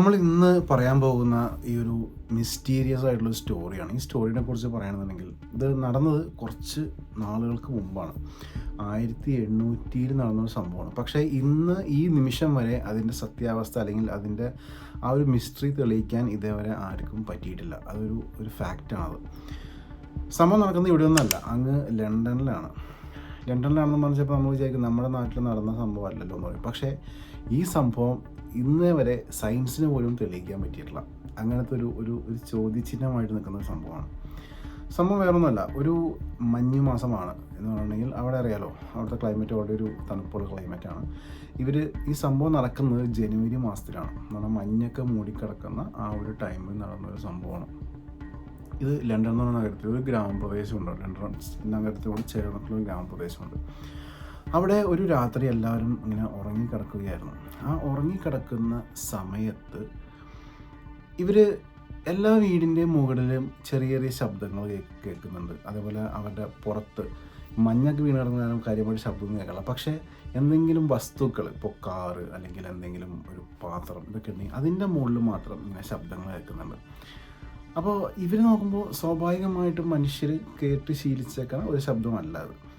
നമ്മൾ ഇന്ന് പറയാൻ പോകുന്ന ഈ ഒരു മിസ്റ്റീരിയസ് ആയിട്ടുള്ള ഒരു സ്റ്റോറിയാണ് ഈ സ്റ്റോറിനെ കുറിച്ച് പറയുകയാണെന്നുണ്ടെങ്കിൽ ഇത് നടന്നത് കുറച്ച് നാളുകൾക്ക് മുമ്പാണ്. ആയിരത്തി എണ്ണൂറ്റിയിൽ നടന്നൊരു സംഭവമാണ്. പക്ഷേ ഇന്ന് ഈ നിമിഷം വരെ അതിന്റെ സത്യാവസ്ഥ അല്ലെങ്കിൽ അതിന്റെ ആ ഒരു മിസ്റ്ററി തെളിയിക്കാൻ ഇതേവരെ ആർക്കും പറ്റിയിട്ടില്ല. അതൊരു ഒരു ഫാക്റ്റാണത് സംഭവം നടക്കുന്നത് ഇവിടെ ഒന്നല്ല അങ്ങ് ലണ്ടനിലാണ്. ലണ്ടനിലാണെന്ന് പറഞ്ഞപ്പോൾ നമ്മൾ വിചാരിക്കും നമ്മുടെ നാട്ടിൽ നടന്ന സംഭവം അല്ലല്ലോ എന്ന് പറയും. പക്ഷേ ഈ സംഭവം ഇന്നേ വരെ സയൻസിന് പോലും തെളിയിക്കാൻ പറ്റിയിട്ടില്ല. അങ്ങനത്തെ ഒരു ഒരു ഒരു ചോദ്യചിഹ്നമായിട്ട് നിൽക്കുന്ന സംഭവമാണ്. സംഭവം വേറൊന്നുമല്ല ഒരു മഞ്ഞ് മാസമാണ് എന്ന് പറഞ്ഞെങ്കിൽ അവിടെ അറിയാലോ അവിടുത്തെ ക്ലൈമറ്റ് അവിടെ ഒരു തണുപ്പുള്ള ക്ലൈമറ്റാണ് ഇവർ ഈ സംഭവം നടക്കുന്നത് ജനുവരി മാസത്തിലാണ്. നമ്മുടെ മഞ്ഞൊക്കെ മൂടിക്കിടക്കുന്ന ആ ഒരു ടൈമിൽ നടന്ന ഒരു സംഭവമാണ്. ഇത് ലണ്ടൻ എന്ന് പറഞ്ഞ നഗരത്തിൽ ഒരു ഗ്രാമപ്രദേശമുണ്ട്. ലണ്ടൻ നഗരത്തോട് ചേർന്നിട്ടുള്ള ഗ്രാമപ്രദേശമുണ്ട്. അവിടെ ഒരു രാത്രി എല്ലാവരും ഇങ്ങനെ ഉറങ്ങിക്കിടക്കുകയായിരുന്നു. ആ ഉറങ്ങിക്കിടക്കുന്ന സമയത്ത് ഇവർ എല്ലാ വീടിന്റെ മുകളിലും ചെറിയ ചെറിയ ശബ്ദങ്ങൾ കേൾക്കുന്നുണ്ട്. അതേപോലെ അവരുടെ പുറത്ത് മഞ്ഞൊക്കെ വീണ് കാര്യമായിട്ട് ശബ്ദമൊന്നും കേൾക്കില്ല പക്ഷേ എന്തെങ്കിലും വസ്തുക്കൾ ഇപ്പോൾ കാറ് അല്ലെങ്കിൽ എന്തെങ്കിലും ഒരു പാത്രം ഇതൊക്കെ ഉണ്ടെങ്കിൽ അതിന്റെ മുകളിൽ മാത്രം ഇങ്ങനെ ശബ്ദങ്ങൾ കേൾക്കുന്നുണ്ട്. അപ്പോൾ ഇവർ നോക്കുമ്പോൾ സ്വാഭാവികമായിട്ടും മനുഷ്യർ കേട്ട് ശീലിച്ചേക്കണ ഒരു ശബ്ദമല്ല അത്.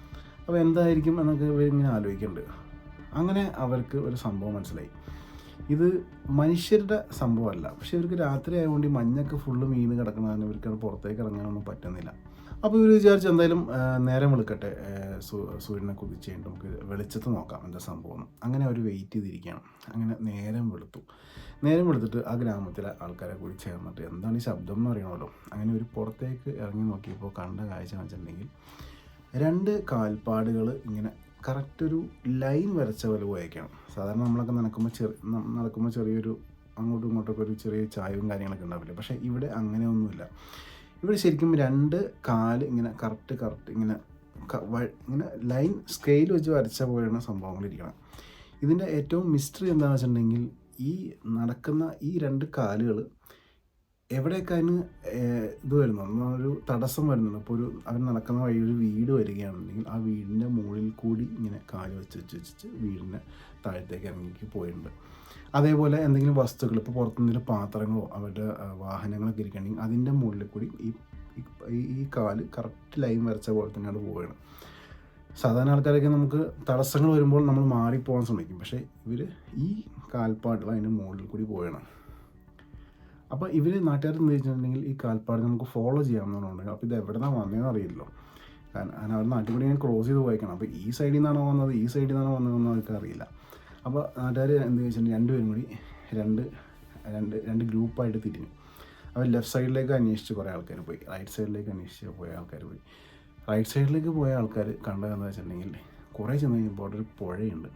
അപ്പോൾ എന്തായിരിക്കും എന്നൊക്കെ ഇങ്ങനെ ആലോചിക്കുന്നുണ്ട് അങ്ങനെ അവർക്ക് ഒരു സംഭവം മനസ്സിലായി. ഇത് മനുഷ്യരുടെ സംഭവമല്ല. പക്ഷേ ഇവർക്ക് രാത്രി ആയതുകൊണ്ട് ഈ മഞ്ഞൊക്കെ ഫുള്ള് മീൻ കിടക്കുന്നതാണ് ഇവർക്ക് അത് പുറത്തേക്ക് ഇറങ്ങാനൊന്നും പറ്റുന്നില്ല. അപ്പോൾ ഇവർ വിചാരിച്ചു എന്തായാലും നേരം വിളിക്കട്ടെ സൂര്യനെ കുതിച്ച് കഴിഞ്ഞിട്ട് നമുക്ക് വെളിച്ചത്ത് നോക്കാം എന്താ സംഭവം. അങ്ങനെ അവർ വെയിറ്റ് ചെയ്തിരിക്കുകയാണ്. അങ്ങനെ നേരം വെളുത്തു. നേരം വെളുത്തിട്ട് ആ ഗ്രാമത്തിലെ ആൾക്കാരെ കൂടി ചേർന്നിട്ട് എന്താണ് ഈ ശബ്ദം എന്ന് അറിയണമല്ലോ. അങ്ങനെ ഒരു പുറത്തേക്ക് ഇറങ്ങി നോക്കിയപ്പോൾ കണ്ട കാഴ്ച വെച്ചിട്ടുണ്ടെങ്കിൽ രണ്ട് കാൽപ്പാടുകൾ ഇങ്ങനെ കറക്റ്റ് ഒരു ലൈൻ വരച്ച പോലെ പോയേക്കാണ് സാധാരണ നമ്മളൊക്കെ നടക്കുമ്പോൾ ചെറിയ നടക്കുമ്പോൾ ചെറിയൊരു അങ്ങോട്ടും ഇങ്ങോട്ടൊക്കെ ഒരു ചെറിയ ചായവും കാര്യങ്ങളൊക്കെ ഉണ്ടാവില്ല? പക്ഷേ ഇവിടെ അങ്ങനെയൊന്നുമില്ല. ഇവിടെ ശരിക്കും രണ്ട് കാൽ ഇങ്ങനെ കറക്റ്റ് കറക്റ്റ് ഇങ്ങനെ ഇങ്ങനെ ലൈൻ സ്കെയിൽ വെച്ച് വരച്ച പോലെയാണ് സംഭവങ്ങളിരിക്കണം ഇതിന്റെ ഏറ്റവും മിസ്റ്ററി എന്താണെന്ന് വെച്ചിട്ടുണ്ടെങ്കിൽ ഈ നടക്കുന്ന ഈ രണ്ട് കാലുകൾ എവിടെയൊക്കെ അതിന് ഇത് വരുന്നു? ഒരു തടസ്സം വരുന്നുണ്ട്. അപ്പോൾ ഒരു അവർ നടക്കുന്ന വഴി ഒരു വീട് വരികയാണെന്നുണ്ടെങ്കിൽ ആ വീടിന്റെ മുകളിൽ കൂടി ഇങ്ങനെ കാൽ വെച്ച് വെച്ച് വെച്ച് വീടിന്റെ താഴത്തേക്ക് ഇറങ്ങി പോയിട്ടുണ്ട്. അതേപോലെ എന്തെങ്കിലും വസ്തുക്കൾ ഇപ്പോൾ പുറത്തുനിന്നൊരു പാത്രങ്ങളോ അവരുടെ വാഹനങ്ങളൊക്കെ ഇരിക്കുകയാണെങ്കിൽ അതിന്റെ മുകളിൽ കൂടി ഈ- ഈ കാൽ കറക്റ്റ് ലൈൻ വരച്ച പോലെ തന്നെയാണ് പോവുകയാണ്. സാധാരണ ആൾക്കാരൊക്കെ നമുക്ക് തടസ്സങ്ങൾ വരുമ്പോൾ നമ്മൾ മാറിപ്പോകാൻ ശ്രമിക്കും. പക്ഷേ ഇവർ ഈ കാൽപ്പാടുകൾ അതിന്റെ മുകളിൽ കൂടി പോവുകയാണ്. അപ്പോൾ ഇവർ നാട്ടുകാർ ചോദിച്ചിട്ടുണ്ടെങ്കിൽ ഈ കാൽപ്പാട് നമുക്ക് ഫോളോ ചെയ്യാമെന്നുണ്ടെങ്കിൽ അപ്പോൾ ഇത് എവിടെ നിന്നാണ് വന്നതെന്ന് അറിയില്ലല്ലോ. കാരണം അവർ നാട്ടിൽ കൂടി ഞാൻ ക്രോസ് ചെയ്ത് പോയേക്കണം. അപ്പോൾ ഈ സൈഡിൽ നിന്നാണോ വന്നത്? ഈ സൈഡിൽ നിന്നാണോ വന്നതെന്ന് അവർക്ക് അറിയില്ല. അപ്പോൾ നാട്ടുകാർ എന്ത് വെച്ചിട്ടുണ്ടെങ്കിൽ രണ്ടുപേരും കൂടി രണ്ട് രണ്ട് രണ്ട് ഗ്രൂപ്പായിട്ട് തിരിഞ്ഞു. അവർ ലെഫ്റ്റ് സൈഡിലേക്ക് അന്വേഷിച്ച് കുറേ ആൾക്കാർ പോയി. റൈറ്റ് സൈഡിലേക്ക് അന്വേഷിച്ച് പോയ ആൾക്കാർ പോയി. റൈറ്റ് സൈഡിലേക്ക് പോയ ആൾക്കാർ കണ്ടതെന്ന് വെച്ചിട്ടുണ്ടെങ്കിൽ കുറേ ചെന്ന് കഴിഞ്ഞപ്പോൾ അവിടെ ഒരു പുഴയുണ്ട്.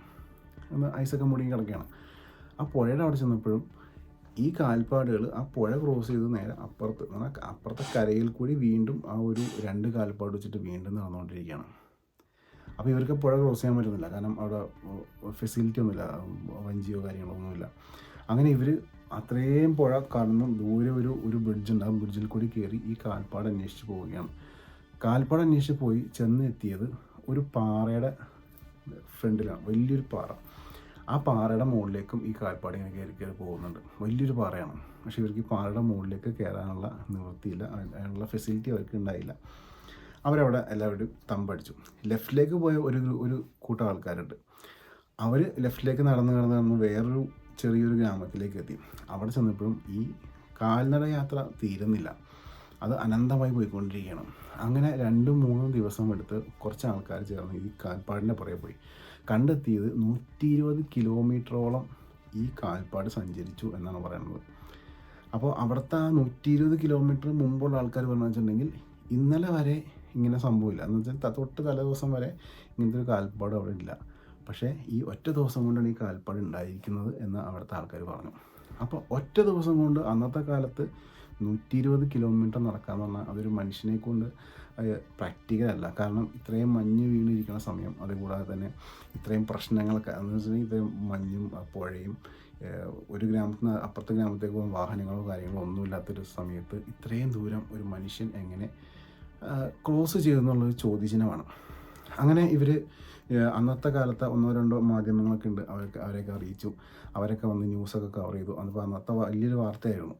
ഒന്ന് ഐസൊക്കെ മുടി കിടക്കുകയാണ്. ആ പുഴയുടെ അവിടെ ചെന്നപ്പോഴും ഈ കാൽപ്പാടുകൾ ആ പുഴ ക്രോസ് ചെയ്ത് നേരെ അപ്പുറത്ത് അപ്പുറത്തെ കരയിൽ കൂടി വീണ്ടും ആ ഒരു രണ്ട് കാൽപ്പാട് വെച്ചിട്ട് വീണ്ടും നടന്നുകൊണ്ടിരിക്കുകയാണ്. അപ്പോൾ ഇവർക്ക് പുഴ ക്രോസ് ചെയ്യാൻ പറ്റുന്നില്ല. കാരണം അവിടെ ഫെസിലിറ്റി ഒന്നുമില്ല. വഞ്ചിയോ കാര്യങ്ങളോ ഒന്നുമില്ല. അങ്ങനെ ഇവർ അത്രയും പുഴ കടന്ന് ദൂരെ ഒരു ഒരു ബ്രിഡ്ജ് ഉണ്ട്. ആ ബ്രിഡ്ജിൽ കൂടി കയറി ഈ കാൽപ്പാട് അന്വേഷിച്ച് പോവുകയാണ്. കാൽപ്പാട് അന്വേഷിച്ച് പോയി ചെന്ന് എത്തിയത് ഒരു പാറയുടെ ഫ്രണ്ടിലാണ്. വലിയൊരു പാറ. ആ പാറയുടെ മുകളിലേക്കും ഈ കാൽപ്പാട് ഇങ്ങനെ കയറി കയറി പോകുന്നുണ്ട്. വലിയൊരു പാറയാണ്. പക്ഷേ ഇവർക്ക് ഈ പാറയുടെ മുകളിലേക്ക് കയറാനുള്ള നിവൃത്തിയില്ല. അതിന് അതിനുള്ള ഫെസിലിറ്റി അവർക്ക് ഉണ്ടായില്ല. അവരവിടെ എല്ലാവരും തമ്പടിച്ചു. ലെഫ്റ്റിലേക്ക് പോയ ഒരു ഒരു കൂട്ടം ആൾക്കാരുണ്ട്. അവർ ലെഫ്റ്റിലേക്ക് നടന്ന് നടന്ന് നടന്ന് വേറൊരു ചെറിയൊരു ഗ്രാമത്തിലേക്ക് എത്തി. അവിടെ ചെന്നപ്പോഴും ഈ കാൽനട യാത്ര തീരുന്നില്ല. അത് അനന്തമായി പോയിക്കൊണ്ടിരിക്കുകയാണ്. അങ്ങനെ രണ്ടും മൂന്നും ദിവസം എടുത്ത് കുറച്ച് ആൾക്കാർ ചേർന്ന് ഈ കാൽപ്പാടിന്റെ പുറകെ പോയി. കണ്ടെത്തിയത് നൂറ്റി ഇരുപത് കിലോമീറ്ററോളം ഈ കാൽപ്പാട് സഞ്ചരിച്ചു എന്നാണ് പറയുന്നത്. അപ്പോൾ അവിടുത്തെ ആ നൂറ്റി ഇരുപത് കിലോമീറ്റർ മുമ്പുള്ള ആൾക്കാർ പറഞ്ഞു വെച്ചിട്ടുണ്ടെങ്കിൽ ഇന്നലെ വരെ ഇങ്ങനെ സംഭവമില്ല. എന്ന് വെച്ചാൽ തൊട്ട് തലേ ദിവസം വരെ ഇങ്ങനത്തെ ഒരു കാൽപ്പാട് അവിടെ ഇല്ല. പക്ഷേ ഈ ഒറ്റ ദിവസം കൊണ്ടാണ് ഈ കാൽപ്പാട് ഉണ്ടായിരിക്കുന്നത് എന്ന് അവിടുത്തെ ആൾക്കാർ പറഞ്ഞു. അപ്പോൾ ഒറ്റ ദിവസം കൊണ്ട് അന്നത്തെ കാലത്ത് നൂറ്റി ഇരുപത് കിലോമീറ്റർ നടക്കാമെന്ന് പറഞ്ഞാൽ അതൊരു മനുഷ്യനെ കൊണ്ട് പ്രാക്ടിക്കൽ അല്ല. കാരണം ഇത്രയും മഞ്ഞ് വീണിരിക്കുന്ന സമയം അതുകൂടാതെ തന്നെ ഇത്രയും പ്രശ്നങ്ങളൊക്കെ എന്ന് വെച്ചിട്ടുണ്ടെങ്കിൽ ഇത്രയും മഞ്ഞും പുഴയും ഒരു ഗ്രാമത്തിൽ നിന്ന് അപ്പുറത്തെ ഗ്രാമത്തേക്ക് പോകുന്ന വാഹനങ്ങളോ കാര്യങ്ങളോ ഒന്നുമില്ലാത്തൊരു സമയത്ത് ഇത്രയും ദൂരം ഒരു മനുഷ്യൻ എങ്ങനെ ക്രോസ് ചെയ്തെന്നുള്ളൊരു ചോദ്യചിഹ്നമാണ്. അങ്ങനെ ഇവർ അന്നത്തെ കാലത്ത് ഒന്നോ രണ്ടോ മാധ്യമങ്ങളൊക്കെ ഉണ്ട് അവരൊക്കെ അവരെയൊക്കെ അറിയിച്ചു. അവരൊക്കെ വന്ന് ന്യൂസൊക്കെ കവർ ചെയ്തു. അതിപ്പോൾ അന്നത്തെ വലിയൊരു വാർത്തയായിരുന്നു.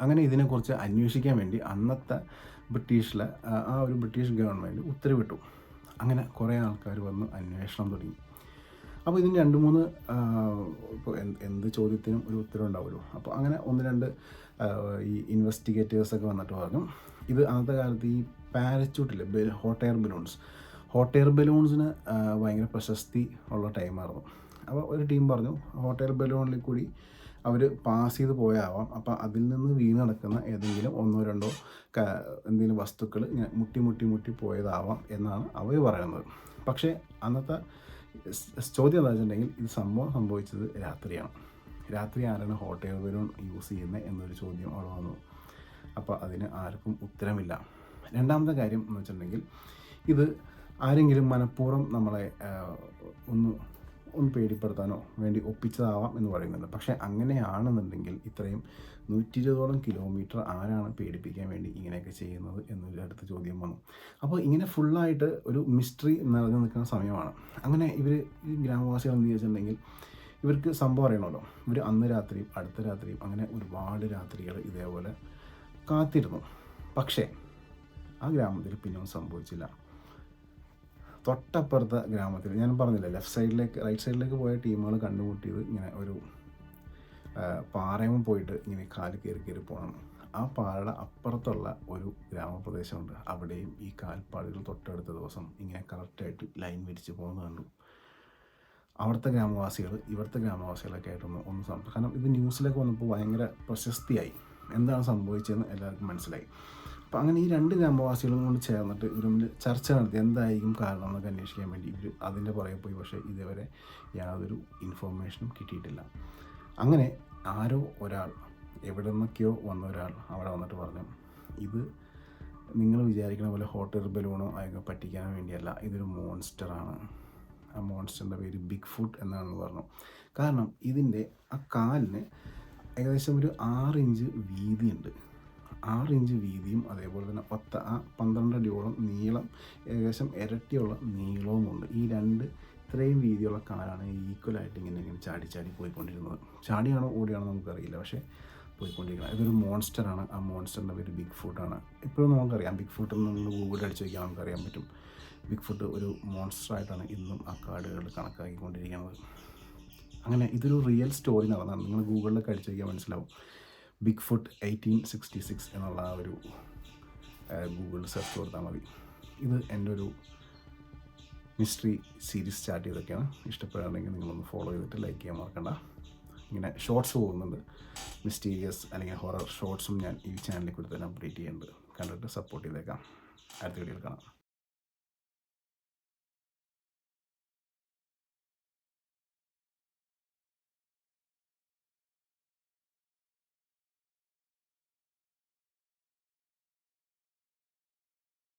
അങ്ങനെ ഇതിനെക്കുറിച്ച് അന്വേഷിക്കാൻ വേണ്ടി അന്നത്തെ ബ്രിട്ടീഷിലെ ആ ഒരു ബ്രിട്ടീഷ് ഗവൺമെന്റ് ഉത്തരവിട്ടു. അങ്ങനെ കുറേ ആൾക്കാർ വന്ന് അന്വേഷണം തുടങ്ങി. അപ്പോൾ ഇതിന് രണ്ട് മൂന്ന് ഇപ്പോൾ എന്ത് ചോദ്യത്തിനും ഒരു ഉത്തരം ഉണ്ടാവുമല്ലോ. അപ്പോൾ അങ്ങനെ ഒന്ന് രണ്ട് ഈ ഇൻവെസ്റ്റിഗേറ്റേഴ്സൊക്കെ വന്നിട്ട് പറഞ്ഞു. ഇത് അന്നത്തെ കാലത്ത് ഈ പാരച്യൂട്ടില്ലേ ബെ hot air balloons hot air ബലൂൺസിന് ഭയങ്കര പ്രശസ്തി ഉള്ള ടൈമായിരുന്നു അപ്പോൾ ഒരു ടീം പറഞ്ഞു ഹോട്ട് എയർ ബലൂണിൽ കൂടി അവർ പാസ് ചെയ്ത് പോയാവാം. അപ്പോൾ അതിൽ നിന്ന് വീണ് നടക്കുന്ന ഏതെങ്കിലും ഒന്നോ രണ്ടോ എന്തെങ്കിലും വസ്തുക്കൾ ഇങ്ങനെ മുട്ടി മുട്ടി മുട്ടി പോയതാവാം എന്നാണ് അവർ പറയുന്നത്. പക്ഷേ അന്നത്തെ ചോദ്യം എന്താ വെച്ചിട്ടുണ്ടെങ്കിൽ ഇത് സംഭവം സംഭവിച്ചത് രാത്രിയാണ്. രാത്രി ആരാണ് ഹോട്ടൽ യൂസ് ചെയ്യുന്നത് എന്നൊരു ചോദ്യം അവിടെ വന്നു. അപ്പോൾ അതിന് ആർക്കും ഉത്തരമില്ല. രണ്ടാമത്തെ കാര്യം എന്ന് വെച്ചിട്ടുണ്ടെങ്കിൽ ഇത് ആരെങ്കിലും മനഃപൂർവം നമ്മളെ ഒന്ന് ഒന്ന് പേടിപ്പെടുത്താനോ വേണ്ടി ഒപ്പിച്ചതാവാം എന്ന് പറയുന്നുണ്ട് പക്ഷേ അങ്ങനെയാണെന്നുണ്ടെങ്കിൽ ഇത്രയും നൂറ്റി ഇരുപതോളം കിലോമീറ്റർ ആരാണ് പേടിപ്പിക്കാൻ വേണ്ടി ഇങ്ങനെയൊക്കെ ചെയ്യുന്നത് എന്നൊരു അടുത്ത ചോദ്യം വന്നു. അപ്പോൾ ഇങ്ങനെ ഫുള്ളായിട്ട് ഒരു മിസ്റ്ററി നിറഞ്ഞു നിൽക്കുന്ന സമയമാണ്. അങ്ങനെ ഇവർ ഗ്രാമവാസികൾ എന്ന് ചോദിച്ചിട്ടുണ്ടെങ്കിൽ ഇവർക്ക് സംഭവം അറിയണമല്ലോ. ഇവർ അന്ന് രാത്രിയും അടുത്ത രാത്രിയും അങ്ങനെ ഒരുപാട് രാത്രികൾ ഇതേപോലെ കാത്തിരുന്നു. പക്ഷേ ആ ഗ്രാമത്തിൽ പിന്നെ സംഭവിച്ചില്ല. തൊട്ടപ്പുറത്തെ ഗ്രാമത്തിൽ ഞാൻ പറഞ്ഞില്ല ലെഫ്റ്റ് സൈഡിലേക്ക് റൈറ്റ് സൈഡിലേക്ക് പോയ ടീമുകൾ കണ്ടുമുട്ടിയത് ഇങ്ങനെ ഒരു പാറയും പോയിട്ട് ഇങ്ങനെ കാൽ കയറി കയറി പോകണം ആ പാറയുടെ അപ്പുറത്തുള്ള ഒരു ഗ്രാമപ്രദേശമുണ്ട്. അവിടെയും ഈ കാൽപ്പാടുകൾ തൊട്ടടുത്ത ദിവസം ഇങ്ങനെ കറക്റ്റായിട്ട് ലൈൻ വിരിച്ച് പോകുന്നത് കണ്ടു. അവിടുത്തെ ഗ്രാമവാസികൾ ഇവിടുത്തെ ഗ്രാമവാസികളൊക്കെ ആയിട്ടൊന്ന് ഒന്ന് സം കാരണം ഇത് ന്യൂസിലൊക്കെ വന്നപ്പോൾ ഭയങ്കര പ്രശസ്തിയായി. എന്താണ് സംഭവിച്ചതെന്ന് എല്ലാവർക്കും മനസ്സിലായി. അപ്പോൾ അങ്ങനെ ഈ രണ്ട് ഗ്രാമവാസികളും കൊണ്ട് ചേർന്നിട്ട് ഒരു ചർച്ച നടത്തി. എന്തായിരിക്കും കാരണം എന്നൊക്കെ അന്വേഷിക്കാൻ വേണ്ടി ഇവർ അതിന്റെ പുറകെ പോയി. പക്ഷേ ഇതുവരെ യാതൊരു ഇൻഫോർമേഷനും കിട്ടിയിട്ടില്ല. അങ്ങനെ ആരോ ഒരാൾ എവിടെ നിന്നൊക്കെയോ വന്ന ഒരാൾ അവിടെ വന്നിട്ട് പറഞ്ഞു ഇത് നിങ്ങൾ വിചാരിക്കുന്ന പോലെ ഹോട്ടൽ ബലൂണോ അതൊക്കെ പറ്റിക്കാൻ വേണ്ടിയല്ല ഇതൊരു മോൺസ്റ്ററാണ് ആ മോൺസ്റ്ററിന്റെ പേര് ബിഗ് ഫുട്ട് എന്നാണെന്ന് പറഞ്ഞു. കാരണം ഇതിന്റെ ആ കാലിന് ഏകദേശം ഒരു ആറ് ഇഞ്ച് വീതിയുണ്ട്. ആറ് ഇഞ്ച് വീതിയും അതേപോലെ തന്നെ പത്ത് ആ പന്ത്രണ്ട് അടിയോളം നീളം ഏകദേശം ഇരട്ടിയുള്ള നീളവുമുണ്ട്. ഈ രണ്ട് ഇത്രയും വീതിയുള്ള കാലാണ് ഈക്വലായിട്ട് ഇങ്ങനെ ഇങ്ങനെ ചാടി ചാടി പോയിക്കൊണ്ടിരുന്നത്. ചാടിയാണോ ഓടിയാണോ നമുക്കറിയില്ല. പക്ഷേ പോയിക്കൊണ്ടിരിക്കുന്നത് ഇതൊരു മോൺസ്റ്ററാണ് ആ മോൺസ്റ്ററിന്റെ പേര് ബിഗ് ഫുട്ടാണ് ഇപ്പോഴും നമുക്കറിയാം. ബിഗ് ഫുട്ട് നമ്മൾ ഗൂഗിളിൽ അടിച്ച് നോക്കിയാൽ നമുക്കറിയാൻ പറ്റും. ബിഗ് ഫുട്ട് ഒരു മോൺസ്റ്ററായിട്ടാണ് ഇന്നും ആ കാടുകൾ കണക്കാക്കിക്കൊണ്ടിരിക്കുന്നത്. അങ്ങനെ ഇതൊരു റിയൽ സ്റ്റോറി നടന്നാണ്. നിങ്ങൾ ഗൂഗിളിലൊക്കെ അടിച്ച് നോക്കിയാൽ മനസ്സിലാവും. Bigfoot eighteen sixty six എന്നുള്ള ആ ഒരു ഗൂഗിൾ സെർച്ച് കൊടുത്താൽ മതി. ഇത് എന്റെ ഒരു മിസ്റ്ററി സീരീസ് സ്റ്റാർട്ട് ചെയ്തൊക്കെയാണ്. ഇഷ്ടപ്പെടുകയാണെങ്കിൽ നിങ്ങളൊന്ന് ഫോളോ ചെയ്തിട്ട് ലൈക്ക് ചെയ്യാൻ മറക്കണ്ട. ഇങ്ങനെ ഷോർട്സ് പോകുന്നുണ്ട്. മിസ്റ്റീരിയസ് അല്ലെങ്കിൽ ഹൊറർ ഷോർട്സും ഞാൻ ഈ ചാനലിൽ കൂടി തന്നെ അപ്ഡേറ്റ് ചെയ്യുന്നുണ്ട്. കണ്ടിട്ട് സപ്പോർട്ട് ചെയ്തേക്കാം. അടുത്ത വീഡിയോയിൽ കാണാം.